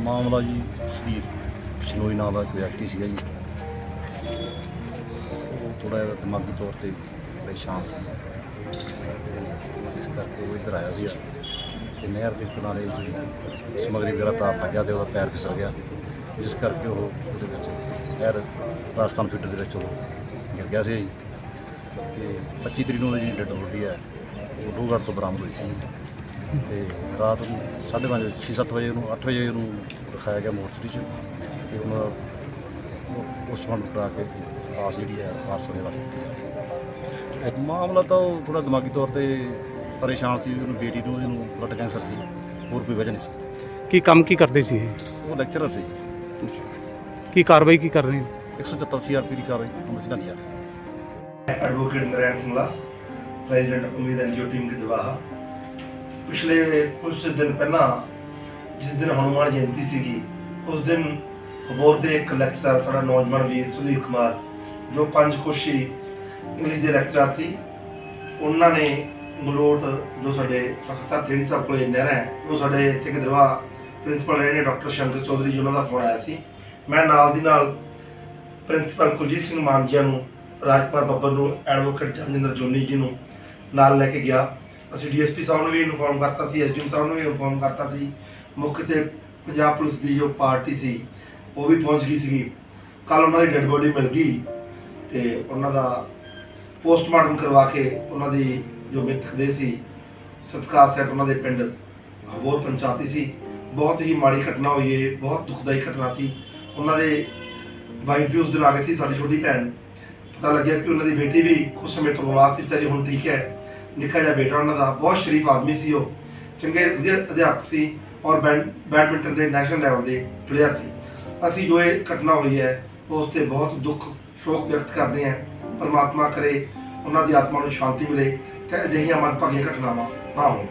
ਮਾਮਲਾ ਜੀ ਸੁਧੀਰ ਸ਼ਨੋਈ ਨਾਮ ਦਾ ਇੱਕ ਵਿਅਕਤੀ ਸੀਗਾ ਜੀ। ਉਹ ਥੋੜਾ ਜਿਹਾ ਦਿਮਾਗੀ ਤੌਰ ਤੇ ਪਰੇਸ਼ਾਨ ਸੀ। ਇਸ ਕਰਕੇ ਉਹ ਇੱਧਰ ਆਇਆ ਸੀਗਾ ਤੇ ਨਹਿਰ ਦੇ ਕਿਨਾਰੇ ਜਿਹੜੀ ਸਮਗਰੀ ਵਗੈਰਾ ਤਾਰ ਲੱਗਿਆ ਤੇ ਉਹਦਾ ਪੈਰ ਫਿਸਲ ਗਿਆ। ਜਿਸ ਕਰਕੇ ਉਹ ਉਹਦੇ ਵਿੱਚ ਨਹਿਰ ਰਾਜਸਥਾਨ ਫੀਡਰ ਦੇ ਵਿੱਚ ਉਹ ਗਿਰ ਗਿਆ ਸੀ ਜੀ। ਤੇ 25 ਤਰੀਕ ਨੂੰ ਉਹਦੀ ਜਿਹੜੀ ਡੈਡ ਬੋਡੀ ਹੈ, ਉਹ ਡੋਗੜ ਤੋਂ ਬਰਾਮਦ ਹੋਈ ਸੀ। ਤੇ ਰਾਤ ਨੂੰ 5:30 6-7 ਵਜੇ ਨੂੰ 8 ਵਜੇ ਨੂੰ ਰਖਾਇਆ ਗਿਆ ਮੋਰਚਰੀ 'ਚ ਤੇ ਉਹਨਾਂ ਦਾ ਪੋਸਟਮਾਰਟਮ ਕਰਾ ਕੇ ਤੇ ਲਾਸ਼ ਜਿਹੜੀ ਹੈ ਵਾਰਸਾਂ ਦੇ ਹਵਾਲੇ ਕੀਤੀ ਜਾ ਰਹੀ ਹੈ। ਮਾਮਲਾ ਤਾਂ ਉਹ ਥੋੜਾ ਦਿਮਾਗੀ ਤੌਰ ਤੇ ਪਰੇਸ਼ਾਨ ਸੀ ਉਹਨੂੰ ਬੇਟੀ ਨੂੰ ਉਹਨੂੰ ਬਲੱਡ ਕੈਂਸਰ ਸੀ ਹੋਰ ਕੋਈ ਵਜ੍ਹਾ ਨਹੀਂ ਸੀ। ਕੀ ਕੰਮ ਕੀ ਕਰਦੇ ਸੀ ਇਹ? ਉਹ ਲੈਕਚਰਰ ਸੀ। ਕੀ ਕਾਰਵਾਈ ਕੀ ਕਰ ਰਹੇ ਹੋ? 177 ਸੀਆਰਪੀ ਦੀ ਕਾਰਵਾਈ ਚ ਲਿਆਂਦੀ ਜਾ ਰਹੀ ਹੈ। Advocate Narain Singla president Umeed NGO team ਦੇ ਜਵਾਹਾ। ਪਿਛਲੇ ਕੁਝ ਦਿਨ ਪਹਿਲਾਂ ਜਿਸ ਦਿਨ ਹਨੂਮਾਨ ਜਯੰਤੀ ਸੀਗੀ, ਉਸ ਦਿਨ ਹਬੋਰ ਦੇ ਇੱਕ ਲੈਕਚਰਰ ਸਾਡਾ ਨੌਜਵਾਨ ਵੀਰ ਸੁਨੀਲ ਕੁਮਾਰ, ਜੋ ਪੰਜ ਕੋਸ਼ੀ ਇੰਗਲਿਸ਼ ਦੇ ਲੈਕਚਰਰ ਸੀ, ਉਹਨਾਂ ਨੇ ਮਲੋਟ ਜੋ ਸਾਡੇ ਫਖਰ ਸਾਹਿਬ ਜਿਹੜੀ ਸਾਹਿਬ ਕੋਲੇ ਨਹਿਰ ਹੈ, ਉਹ ਸਾਡੇ ਇੱਥੇ ਗਦਰਵਾ ਪ੍ਰਿੰਸੀਪਲ ਰਹੇ ਨੇ ਡਾਕਟਰ ਸ਼ੰਕਰ ਚੌਧਰੀ ਜੀ, ਉਹਨਾਂ ਦਾ ਫੋਨ ਆਇਆ ਸੀ। ਮੈਂ ਨਾਲ ਦੀ ਨਾਲ ਪ੍ਰਿੰਸੀਪਲ ਕੁਲਜੀਤ ਸਿੰਘ ਮਾਨਜੀਆ ਨੂੰ ਰਾਜਪਾਲ ਬੱਬਰ ਨੂੰ ਐਡਵੋਕੇਟ ਜਨਜਿੰਦਰ ਜੋਨੀ ਜੀ ਨੂੰ ਨਾਲ ਲੈ ਕੇ ਗਿਆ। ਅਸੀਂ ਡੀਐਸਪੀ ਸਾਹਿਬ ਨੂੰ ਵੀ ਇਨਫੋਰਮ ਕਰਤਾ ਸੀ ਐਸਡੀਐਮ ਸਾਹਿਬ ਨੂੰ ਵੀ ਇਨਫੋਰਮ ਕਰਤਾ ਸੀ। ਮੁੱਖ ਤੇ ਪੰਜਾਬ ਪੁਲਿਸ ਦੀ ਜੋ ਪਾਰਟੀ ਸੀ, ਉਹ ਵੀ ਪਹੁੰਚ ਗਈ ਸੀਗੀ। ਕੱਲ ਉਹਨਾਂ ਦੀ ਡੈੱਡ ਬੋਡੀ ਮਿਲ ਗਈ ਤੇ ਉਹਨਾਂ ਦਾ ਪੋਸਟਮਾਰਟਮ ਕਰਵਾ ਕੇ ਉਹਨਾਂ ਦੀ ਜੋ ਮ੍ਰਿਤਕ ਦੇ ਸੀ, ਸਤਕਾਰ ਸਹਿਤ ਉਹਨਾਂ ਦੇ ਪਿੰਡ ਹਬੋਰ ਪੰਚਾਇਤੀ ਸੀ। ਬਹੁਤ ਹੀ ਮਾੜੀ ਘਟਨਾ ਹੋਈ ਹੈ ਬਹੁਤ ਦੁਖਦਾਈ ਘਟਨਾ ਸੀ। ਉਹਨਾਂ ਦੇ ਵਾਈਫ ਵੀ ਉਸ ਦਿਨ ਆ ਗਈ ਸੀ, ਸਾਡੀ ਛੋਟੀ ਭੈਣ। ਪਤਾ ਲੱਗਿਆ ਕਿ ਉਹਨਾਂ ਦੀ ਬੇਟੀ ਵੀ ਕੁਝ ਸਮੇਂ ਤੋਂ ਬਿਮਾਰ ਸੀ, ਵਿਚਾਰੀ ਹੁਣ ਠੀਕ ਹੈ। ਨਿੱਕਾ ਜਿਹਾ ਬੇਟਾ ਉਹਨਾਂ ਦਾ, ਬਹੁਤ ਸ਼ਰੀਫ ਆਦਮੀ ਸੀ ਉਹ। ਚੰਗੇ ਵਧੀਆ ਅਧਿਆਪਕ ਸੀ ਔਰ ਬੈਡ- ਬੈਡਮਿੰਟਨ ਦੇ ਨੈਸ਼ਨਲ ਲੈਵਲ ਦੇ ਪਲੇਅਰ ਸੀ। ਅਸੀਂ ਜੋ ਇਹ ਘਟਨਾ ਹੋਈ ਹੈ, ਉਸ ਤੇ ਬਹੁਤ ਦੁੱਖ, ਸ਼ੋਕ ਵਿਅਕਤ ਕਰਦੇ ਹਾਂ। ਪਰਮਾਤਮਾ ਕਰੇ, ਉਹਨਾਂ ਦੀ ਆਤਮਾ ਨੂੰ ਸ਼ਾਂਤੀ ਮਿਲੇ ਤੇ ਅਜਿਹੀਆਂ ਮੰਦਭਾਗੀਆਂ ਘਟਨਾਵਾਂ ਨਾ ਹੋਣ।